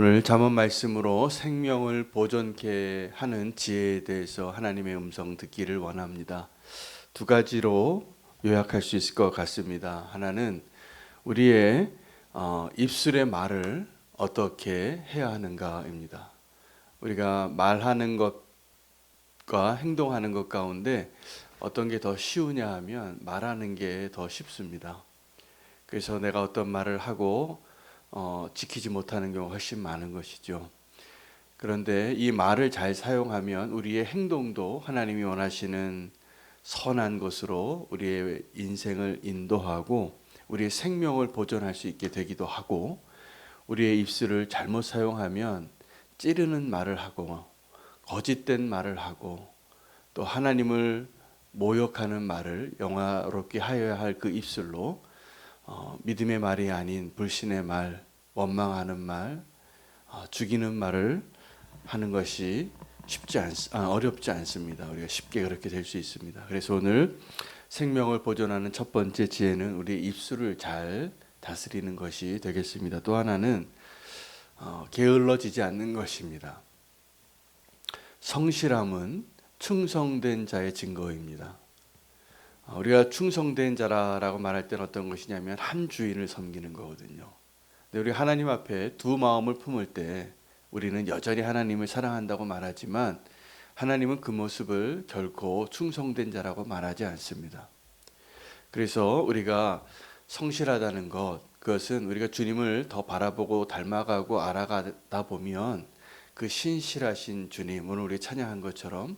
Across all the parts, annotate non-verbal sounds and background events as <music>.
오늘 잠언 말씀으로 생명을 보존케 하는 지혜에 대해서 하나님의 음성 듣기를 원합니다. 두 가지로 요약할 수 있을 것 같습니다. 하나는 우리의 어, 입술의 말을 어떻게 해야 하는가입니다. 우리가 말하는 것과 행동하는 것 가운데 어떤 게 더 쉬우냐 하면 말하는 게 더 쉽습니다. 그래서 내가 어떤 말을 하고 어, 지키지 못하는 경우가 훨씬 많은 것이죠. 그런데 이 말을 잘 사용하면 우리의 행동도 하나님이 원하시는 선한 것으로 우리의 인생을 인도하고 우리의 생명을 보존할 수 있게 되기도 하고 우리의 입술을 잘못 사용하면 찌르는 말을 하고 거짓된 말을 하고 또 하나님을 모욕하는 말을 영화롭게 하여야 할 그 입술로 어, 믿음의 말이 아닌 불신의 말, 원망하는 말, 어, 죽이는 말을 하는 것이 쉽지 않, 아, 어렵지 않습니다. 우리가 쉽게 그렇게 될 수 있습니다. 그래서 오늘 생명을 보존하는 첫 번째 지혜는 우리 입술을 잘 다스리는 것이 되겠습니다. 또 하나는 어, 게을러지지 않는 것입니다. 성실함은 충성된 자의 증거입니다. 어, 우리가 충성된 자라라고 말할 때는 어떤 것이냐면 한 주인을 섬기는 거거든요. 근데 우리 하나님 앞에 두 마음을 품을 때 우리는 여전히 하나님을 사랑한다고 말하지만 하나님은 그 모습을 결코 충성된 자라고 말하지 않습니다. 그래서 우리가 성실하다는 것, 그것은 우리가 주님을 더 바라보고 닮아가고 알아가다 보면 그 신실하신 주님, 오늘 우리 찬양한 것처럼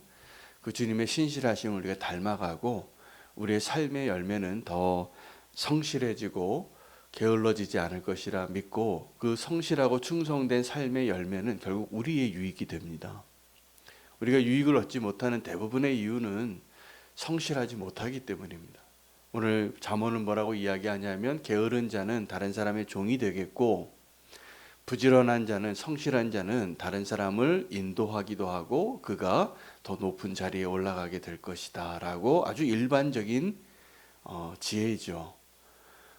그 주님의 신실하심을 우리가 닮아가고 우리의 삶의 열매는 더 성실해지고 게을러지지 않을 것이라 믿고 그 성실하고 충성된 삶의 열매는 결국 우리의 유익이 됩니다. 우리가 유익을 얻지 못하는 대부분의 이유는 성실하지 못하기 때문입니다. 오늘 잠언은 뭐라고 이야기하냐면 게으른 자는 다른 사람의 종이 되겠고 부지런한 자는 성실한 자는 다른 사람을 인도하기도 하고 그가 더 높은 자리에 올라가게 될 것이다라고 아주 일반적인 어, 지혜죠.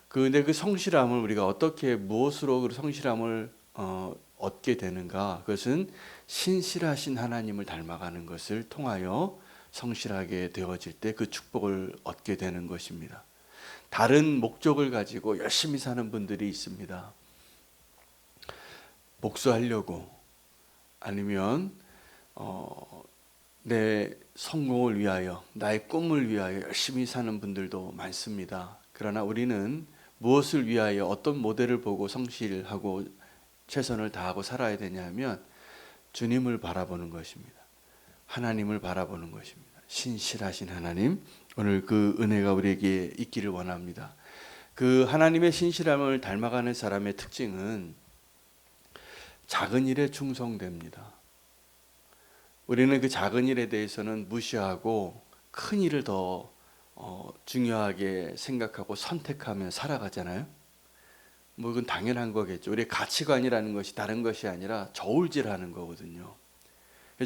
그런데 그 성실함을 우리가 어떻게 무엇으로 그 성실함을 어, 얻게 되는가? 그것은 신실하신 하나님을 닮아가는 것을 통하여 성실하게 되어질 때 그 축복을 얻게 되는 것입니다. 다른 목적을 가지고 열심히 사는 분들이 있습니다. 복수하려고 아니면 어, 내 성공을 위하여 나의 꿈을 위하여 열심히 사는 분들도 많습니다. 그러나 우리는 무엇을 위하여 어떤 모델을 보고 성실하고 최선을 다하고 살아야 되냐면 주님을 바라보는 것입니다. 하나님을 바라보는 것입니다. 신실하신 하나님 오늘 그 은혜가 우리에게 있기를 원합니다. 그 하나님의 신실함을 닮아가는 사람의 특징은 작은 일에 충성됩니다. 우리는 그 작은 일에 대해서는 무시하고 큰 일을 더 어, 중요하게 생각하고 선택하며 살아가잖아요. 뭐 그건 당연한 거겠죠. 우리의 가치관이라는 것이 다른 것이 아니라 저울질하는 거거든요.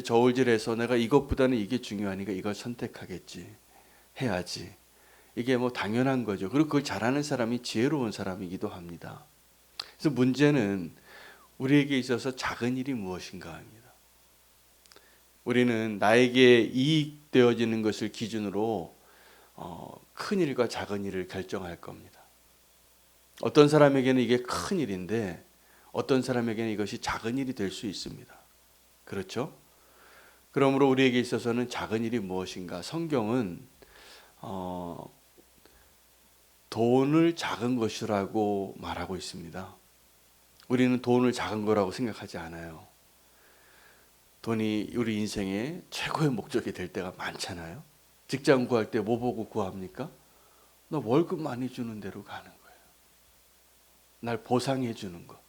저울질해서 내가 이것보다는 이게 중요하니까 이걸 선택하겠지. 해야지. 이게 뭐 당연한 거죠. 그리고 그걸 잘하는 사람이 지혜로운 사람이기도 합니다. 그래서 문제는 우리에게 있어서 작은 일이 무엇인가 합니다. 우리는 나에게 이익되어지는 것을 기준으로 어, 큰 일과 작은 일을 결정할 겁니다. 어떤 사람에게는 이게 큰 일인데 어떤 사람에게는 이것이 작은 일이 될 수 있습니다. 그렇죠? 그러므로 우리에게 있어서는 작은 일이 무엇인가? 성경은 어, 돈을 작은 것이라고 말하고 있습니다. 우리는 돈을 작은 거라고 생각하지 않아요. 돈이 우리 인생의 최고의 목적이 될 때가 많잖아요. 직장 구할 때 뭐 보고 구합니까? 너 월급 많이 주는 대로 가는 거예요. 날 보상해 주는 거.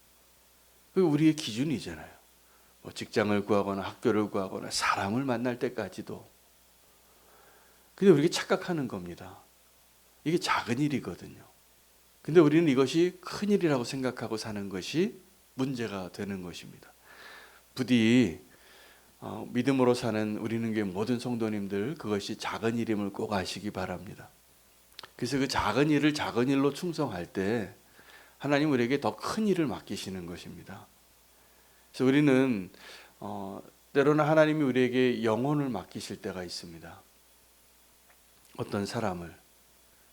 그게 우리의 기준이잖아요. 뭐 직장을 구하거나 학교를 구하거나 사람을 만날 때까지도. 근데 우리가 착각하는 겁니다. 이게 작은 일이거든요. 근데 우리는 이것이 큰 일이라고 생각하고 사는 것이 문제가 되는 것입니다. 부디 어, 믿음으로 사는 우리는 교 모든 성도님들 그것이 작은 일임을 꼭 아시기 바랍니다. 그래서 그 작은 일을 작은 일로 충성할 때 하나님 우리에게 더 큰 일을 맡기시는 것입니다. 그래서 우리는 어, 때로는 하나님이 우리에게 영혼을 맡기실 때가 있습니다. 어떤 사람을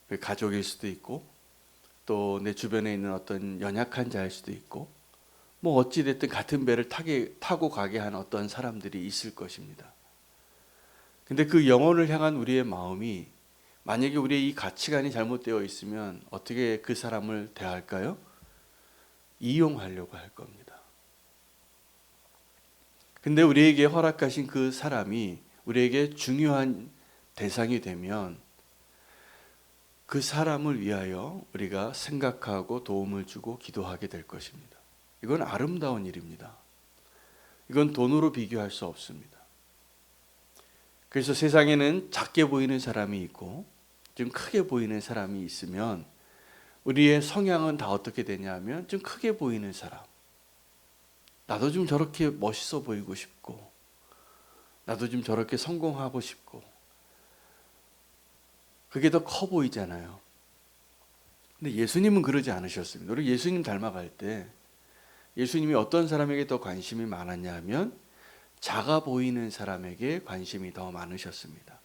그 가족일 수도 있고 또 내 주변에 있는 어떤 연약한 자일 수도 있고 뭐 어찌 됐든 같은 배를 타게, 타고 가게 한 어떤 사람들이 있을 것입니다. 근데 그 영혼을 향한 우리의 마음이 만약에 우리의 이 가치관이 잘못되어 있으면 어떻게 그 사람을 대할까요? 이용하려고 할 겁니다. 근데 우리에게 허락하신 그 사람이 우리에게 중요한 대상이 되면 그 사람을 위하여 우리가 생각하고 도움을 주고 기도하게 될 것입니다. 이건 아름다운 일입니다. 이건 돈으로 비교할 수 없습니다. 그래서 세상에는 작게 보이는 사람이 있고 좀 크게 보이는 사람이 있으면 우리의 성향은 다 어떻게 되냐면 좀 크게 보이는 사람. 나도 좀 저렇게 멋있어 보이고 싶고 나도 좀 저렇게 성공하고 싶고 그게 더 커 보이잖아요. 근데 예수님은 그러지 않으셨습니다. 우리 예수님 닮아갈 때 예수님이 어떤 사람에게 더 관심이 많았냐 하면 작아 보이는 사람에게 관심이 더 많으셨습니다.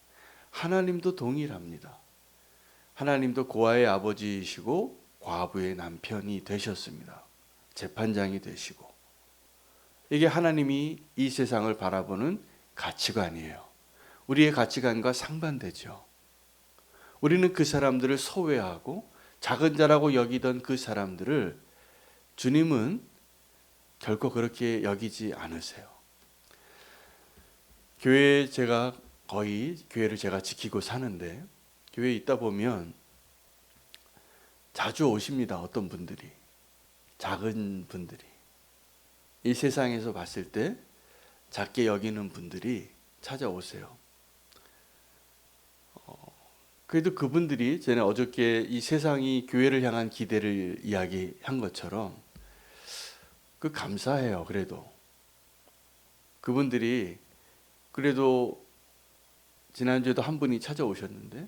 하나님도 동일합니다. 하나님도 고아의 아버지이시고 과부의 남편이 되셨습니다. 재판장이 되시고. 이게 하나님이 이 세상을 바라보는 가치관이에요. 우리의 가치관과 상반되죠. 우리는 그 사람들을 소외하고 작은 자라고 여기던 그 사람들을 주님은 결코 그렇게 여기지 않으세요. 교회에 제가 거의 교회를 제가 지키고 사는데 교회에 있다 보면 자주 오십니다. 어떤 분들이 작은 분들이 이 세상에서 봤을 때 작게 여기는 분들이 찾아오세요. 어, 그래도 그분들이 전에 어저께 이 세상이 교회를 향한 기대를 이야기한 것처럼 그 감사해요. 그래도 그분들이 그래도 지난주에도 한 분이 찾아오셨는데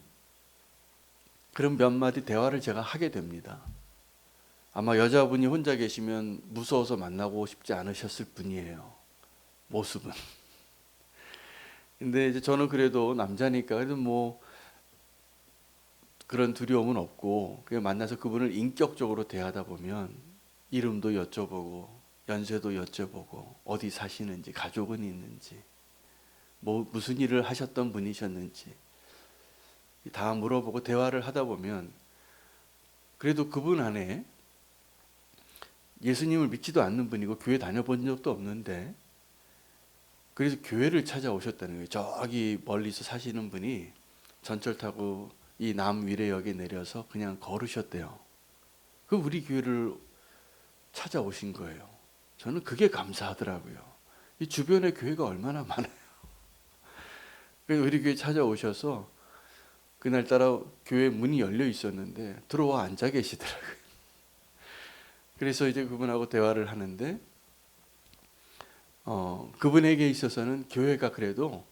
그런 몇 마디 대화를 제가 하게 됩니다. 아마 여자분이 혼자 계시면 무서워서 만나고 싶지 않으셨을 뿐이에요. 모습은. <laughs> 근데 이제 저는 그래도 남자니까 그래도 뭐 그런 두려움은 없고 만나서 그분을 인격적으로 대하다 보면 이름도 여쭤보고 연세도 여쭤보고 어디 사시는지 가족은 있는지 뭐 무슨 일을 하셨던 분이셨는지 다 물어보고 대화를 하다 보면 그래도 그분 안에 예수님을 믿지도 않는 분이고 교회 다녀본 적도 없는데 그래서 교회를 찾아오셨다는 거예요. 저기 멀리서 사시는 분이 전철 타고 이 남위례역에 내려서 그냥 걸으셨대요. 그 우리 교회를 찾아오신 거예요. 저는 그게 감사하더라고요. 이 주변에 교회가 얼마나 많아요. 그래서 우리 교회 찾아오셔서 그날따라 교회 문이 열려 있었는데 들어와 앉아 계시더라고요. <laughs> 그래서 이제 그분하고 대화를 하는데 어, 그분에게 있어서는 교회가 그래도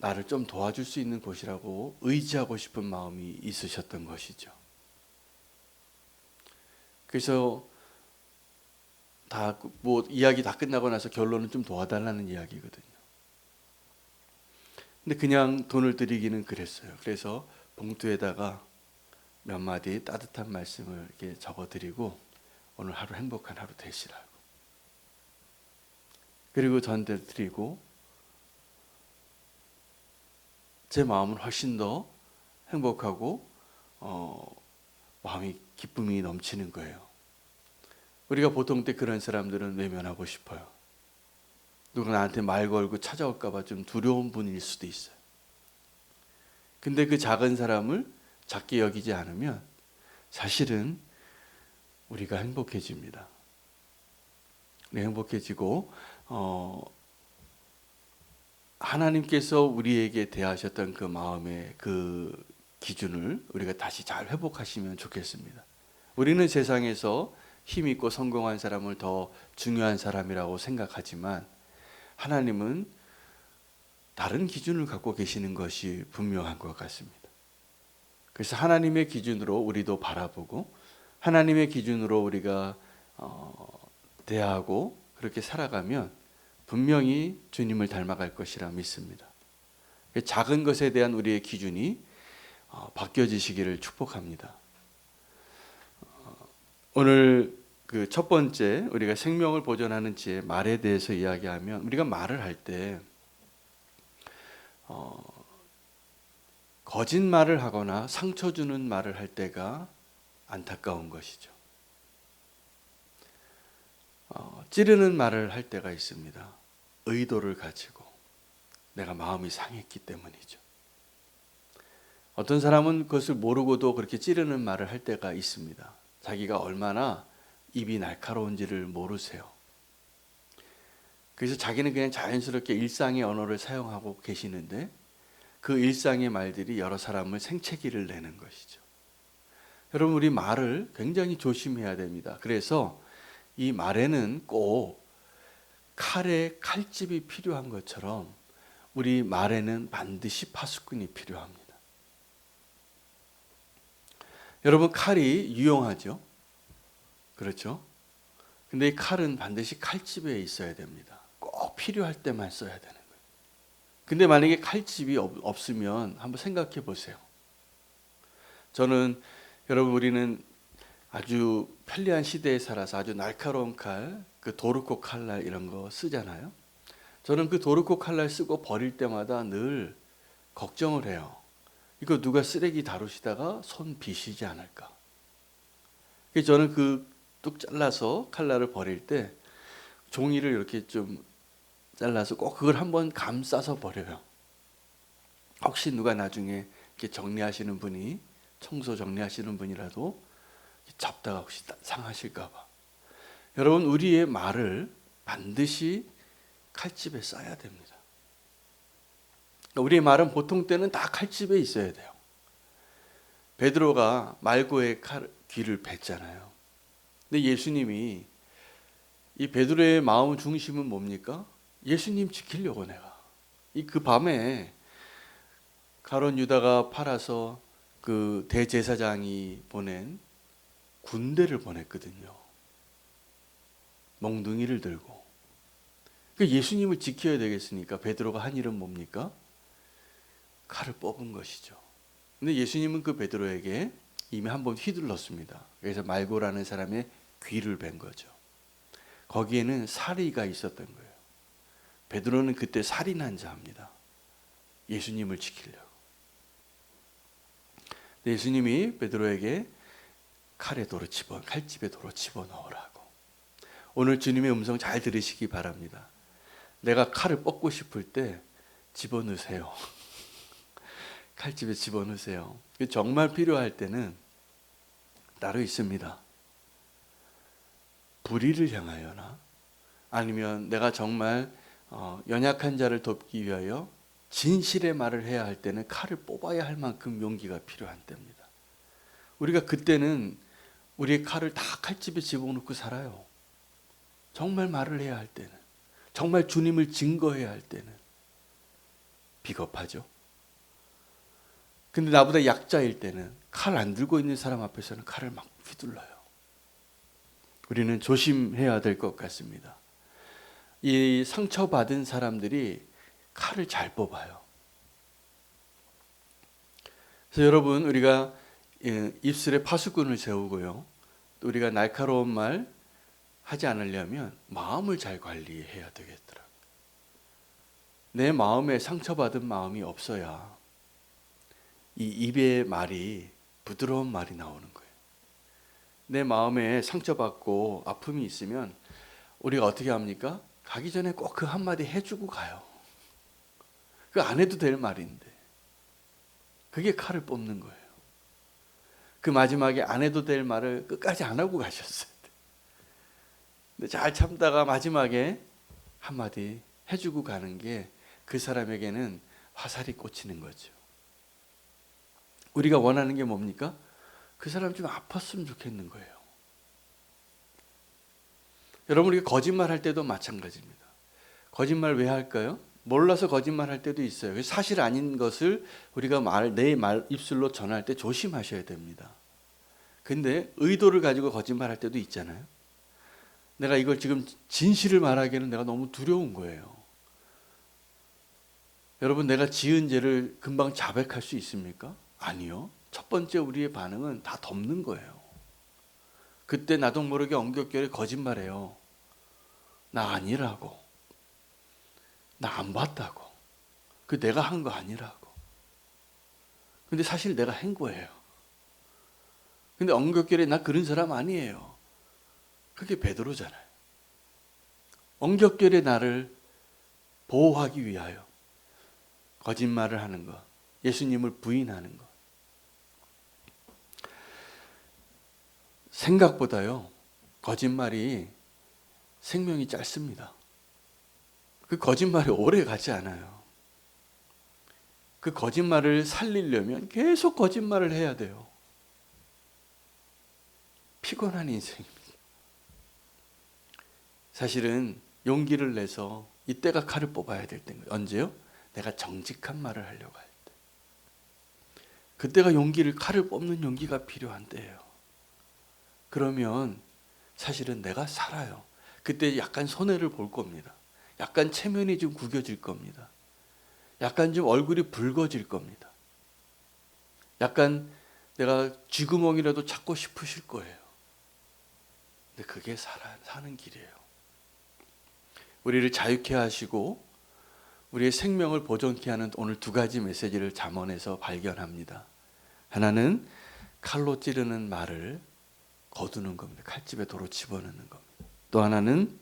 나를 좀 도와줄 수 있는 곳이라고 의지하고 싶은 마음이 있으셨던 것이죠. 그래서 다 뭐 이야기 다 끝나고 나서 결론은 좀 도와달라는 이야기거든요. 근데 그냥 돈을 드리기는 그랬어요. 그래서 봉투에다가 몇 마디 따뜻한 말씀을 이렇게 적어드리고 오늘 하루 행복한 하루 되시라고. 그리고 전대 드리고 제 마음은 훨씬 더 행복하고 어, 마음이 기쁨이 넘치는 거예요. 우리가 보통 때 그런 사람들은 외면하고 싶어요. 누가 나한테 말 걸고 찾아올까봐 좀 두려운 분일 수도 있어요. 근데 그 작은 사람을 작게 여기지 않으면 사실은 우리가 행복해집니다. 네, 행복해지고 어, 하나님께서 우리에게 대하셨던 그 마음의 그 기준을 우리가 다시 잘 회복하시면 좋겠습니다. 우리는 세상에서 힘 있고 성공한 사람을 더 중요한 사람이라고 생각하지만 하나님은 다른 기준을 갖고 계시는 것이 분명한 것 같습니다. 그래서 하나님의 기준으로 우리도 바라보고 하나님의 기준으로 우리가 어, 대하고 그렇게 살아가면 분명히 주님을 닮아갈 것이라 믿습니다. 작은 것에 대한 우리의 기준이 어, 바뀌어지시기를 축복합니다. 어, 오늘 그 첫 번째 우리가 생명을 보존하는 지혜 말에 대해서 이야기하면 우리가 말을 할때 어, 거짓말을 하거나 상처 주는 말을 할 때가 안타까운 것이죠. 어, 찌르는 말을 할 때가 있습니다. 의도를 가지고 내가 마음이 상했기 때문이죠. 어떤 사람은 그것을 모르고도 그렇게 찌르는 말을 할 때가 있습니다. 자기가 얼마나 입이 날카로운지를 모르세요. 그래서 자기는 그냥 자연스럽게 일상의 언어를 사용하고 계시는데 그 일상의 말들이 여러 사람을 생채기를 내는 것이죠. 여러분 우리 말을 굉장히 조심해야 됩니다. 그래서 이 말에는 꼭 칼에 칼집이 필요한 것처럼 우리 말에는 반드시 파수꾼이 필요합니다. 여러분 칼이 유용하죠? 그렇죠? 근데 이 칼은 반드시 칼집에 있어야 됩니다. 꼭 필요할 때만 써야 되는 거예요. 근데 만약에 칼집이 없, 으면 한번 생각해 보세요. 저는 여러분 우리는 아주 편리한 시대에 살아서 아주 날카로운 칼, 그 도르코 칼날 이런 거 쓰잖아요. 저는 그 도르코 칼날 쓰고 버릴 때마다 늘 걱정을 해요. 이거 누가 쓰레기 다루시다가 손 비시지 않을까. 저는 그 뚝 잘라서 칼날을 버릴 때 종이를 이렇게 좀 잘라서 꼭 그걸 한번 감싸서 버려요. 혹시 누가 나중에 이렇게 정리하시는 분이 청소 정리하시는 분이라도 잡다가 혹시 상하실까봐. 여러분 우리의 말을 반드시 칼집에 써야 됩니다. 우리의 말은 보통 때는 다 칼집에 있어야 돼요. 베드로가 말고의 칼, 귀를 뱉잖아요. 근데 예수님이 이 베드로의 마음 중심은 뭡니까? 예수님 지키려고 내가. 이 그 밤에 가론 유다가 팔아서 그 대제사장이 보낸 군대를 보냈거든요. 몽둥이를 들고. 그 예수님을 지켜야 되겠으니까 베드로가 한 일은 뭡니까? 칼을 뽑은 것이죠. 근데 예수님은 그 베드로에게 이미 한 번 휘둘렀습니다. 그래서 말고라는 사람의 귀를 벤 거죠. 거기에는 살이가 있었던 거예요. 베드로는 그때 살인한 자입니다. 예수님을 지키려고. 예수님이 베드로에게 칼에 도로 집어 칼집에 도로 집어 넣으라고. 오늘 주님의 음성 잘 들으시기 바랍니다. 내가 칼을 뽑고 싶을 때 집어 넣으세요. <laughs> 칼집에 집어넣으세요. 정말 필요할 때는 따로 있습니다. 불의를 향하여나 아니면 내가 정말 어, 연약한 자를 돕기 위하여 진실의 말을 해야 할 때는 칼을 뽑아야 할 만큼 용기가 필요한 때입니다. 우리가 그때는 우리의 칼을 다 칼집에 집어넣고 살아요. 정말 말을 해야 할 때는, 정말 주님을 증거해야 할 때는 비겁하죠. 근데 나보다 약자일 때는 칼 안 들고 있는 사람 앞에서는 칼을 막 휘둘러요. 우리는 조심해야 될 것 같습니다. 이 상처받은 사람들이 칼을 잘 뽑아요. 그래서 여러분 우리가 예, 입술에 파수꾼을 세우고요. 또 우리가 날카로운 말 하지 않으려면 마음을 잘 관리해야 되겠더라. 내 마음에 상처받은 마음이 없어야 이 입의 말이 부드러운 말이 나오는 거예요. 내 마음에 상처받고 아픔이 있으면 우리가 어떻게 합니까? 가기 전에 꼭 그 한마디 해주고 가요. 그 안 해도 될 말인데. 그게 칼을 뽑는 거예요. 그 마지막에 안 해도 될 말을 끝까지 안 하고 가셨어요. 근데 잘 참다가 마지막에 한마디 해주고 가는 게 그 사람에게는 화살이 꽂히는 거죠. 우리가 원하는 게 뭡니까? 그 사람 좀 아팠으면 좋겠는 거예요. 여러분 우리가 거짓말 할 때도 마찬가지입니다. 거짓말 왜 할까요? 몰라서 거짓말 할 때도 있어요. 사실 아닌 것을 우리가 말, 내 말, 입술로 전할 때 조심하셔야 됩니다. 근데 의도를 가지고 거짓말 할 때도 있잖아요. 내가 이걸 지금 진실을 말하기에는 내가 너무 두려운 거예요. 여러분 내가 지은 죄를 금방 자백할 수 있습니까? 아니요. 첫 번째 우리의 반응은 다 덮는 거예요. 그때 나도 모르게 엉겹결에 거짓말해요. 나 아니라고. 나 안 봤다고. 그 내가 한 거 아니라고. 근데 사실 내가 한 거예요. 근데 엉겹결에 나 그런 사람 아니에요. 그게 베드로잖아요. 엉겹결에 나를 보호하기 위하여 거짓말을 하는 것, 예수님을 부인하는 것. 생각보다요, 거짓말이 생명이 짧습니다. 그 거짓말이 오래 가지 않아요. 그 거짓말을 살리려면 계속 거짓말을 해야 돼요. 피곤한 인생입니다. 사실은 용기를 내서 이때가 칼을 뽑아야 될 때인 거예요. 언제요? 내가 정직한 말을 하려고 할 때. 그때가 용기를 칼을 뽑는 용기가 필요한 때예요. 그러면 사실은 내가 살아요. 그때 약간 손해를 볼 겁니다. 약간 체면이 좀 구겨질 겁니다. 약간 좀 얼굴이 붉어질 겁니다. 약간 내가 쥐구멍이라도 찾고 싶으실 거예요. 근데 그게 살아, 사는 길이에요. 우리를 자유케 하시고 우리의 생명을 보존케 하는 오늘 두 가지 메시지를 잠언에서 발견합니다. 하나는 칼로 찌르는 말을 거두는 겁니다. 칼집에 도로 집어넣는 겁니다. 또 하나는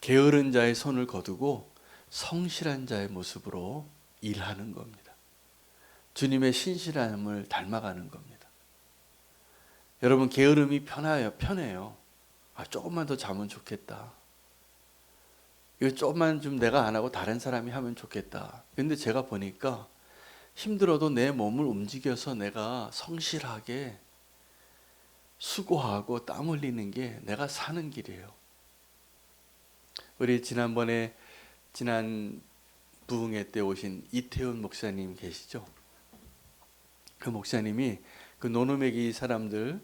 게으른 자의 손을 거두고 성실한 자의 모습으로 일하는 겁니다. 주님의 신실함을 닮아가는 겁니다. 여러분 게으름이 편해요. 편해요. 아, 조금만 더 자면 좋겠다. 이거 조금만 좀 내가 안 하고 다른 사람이 하면 좋겠다. 근데 제가 보니까 힘들어도 내 몸을 움직여서 내가 성실하게 수고하고 땀 흘리는 게 내가 사는 길이에요. 우리 지난번에 지난 부흥회 때 오신 이태훈 목사님 계시죠? 그 목사님이 그 노노매기 사람들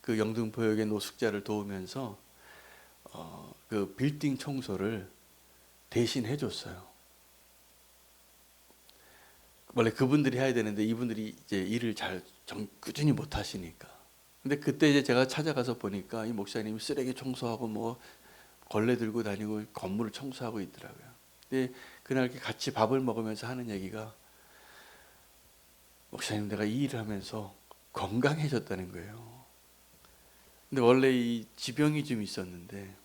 그 영등포역의 노숙자를 도우면서 어, 그 빌딩 청소를 대신 해줬어요. 원래 그분들이 해야 되는데 이분들이 이제 일을 잘 정, 꾸준히 못 하시니까. 근데 그때 이제 제가 찾아가서 보니까 이 목사님이 쓰레기 청소하고 뭐 걸레 들고 다니고 건물을 청소하고 있더라고요. 근데 그날 같이 밥을 먹으면서 하는 얘기가 목사님 내가 이 일을 하면서 건강해졌다는 거예요. 근데 원래 이 지병이 좀 있었는데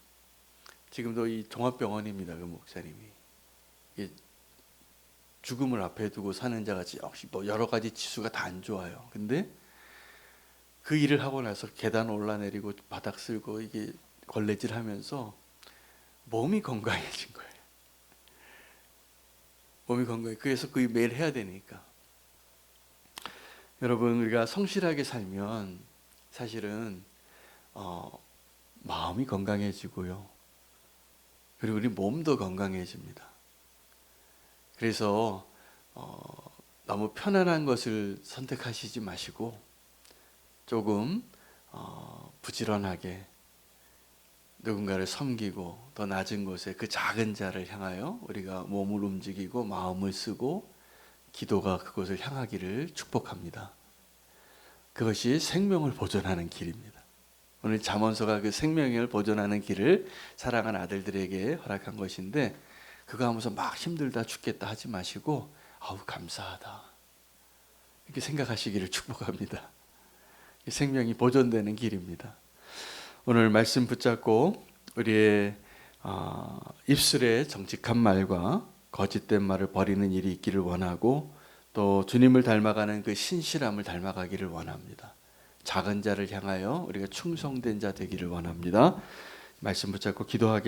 지금도 이 종합병원입니다. 그 목사님이 죽음을 앞에 두고 사는 역시 뭐 여러 가지 지수가 다 안 좋아요. 근데 그 일을 하고 나서 계단 올라내리고 바닥 쓸고 이게 걸레질하면서 몸이 건강해진 거예요. 몸이 건강해. 그래서 그 매일 해야 되니까. 여러분 우리가 성실하게 살면 사실은 어, 마음이 건강해지고요. 그리고 우리 몸도 건강해집니다. 그래서 어, 너무 편안한 것을 선택하시지 마시고 조금 어, 부지런하게 누군가를 섬기고 더 낮은 곳에 그 작은 자를 향하여 우리가 몸을 움직이고 마음을 쓰고 기도가 그곳을 향하기를 축복합니다. 그것이 생명을 보존하는 길입니다. 오늘 잠언서가 그 생명을 보존하는 길을 사랑한 아들들에게 허락한 것인데 그거 하면서 막 힘들다 죽겠다 하지 마시고 아우 감사하다 이렇게 생각하시기를 축복합니다. 생명이 보존되는 길입니다. 오늘 말씀 붙잡고 우리의 어, 입술에 정직한 말과 거짓된 말을 버리는 일이 있기를 원하고 또 주님을 닮아가는 그 신실함을 닮아가기를 원합니다. 작은 자를 향하여 우리가 충성된 자 되기를 원합니다. 말씀 붙잡고 기도하게